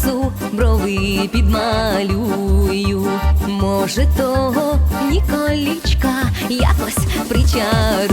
красу брови підмалюю, може, того ніколічка якось причарую.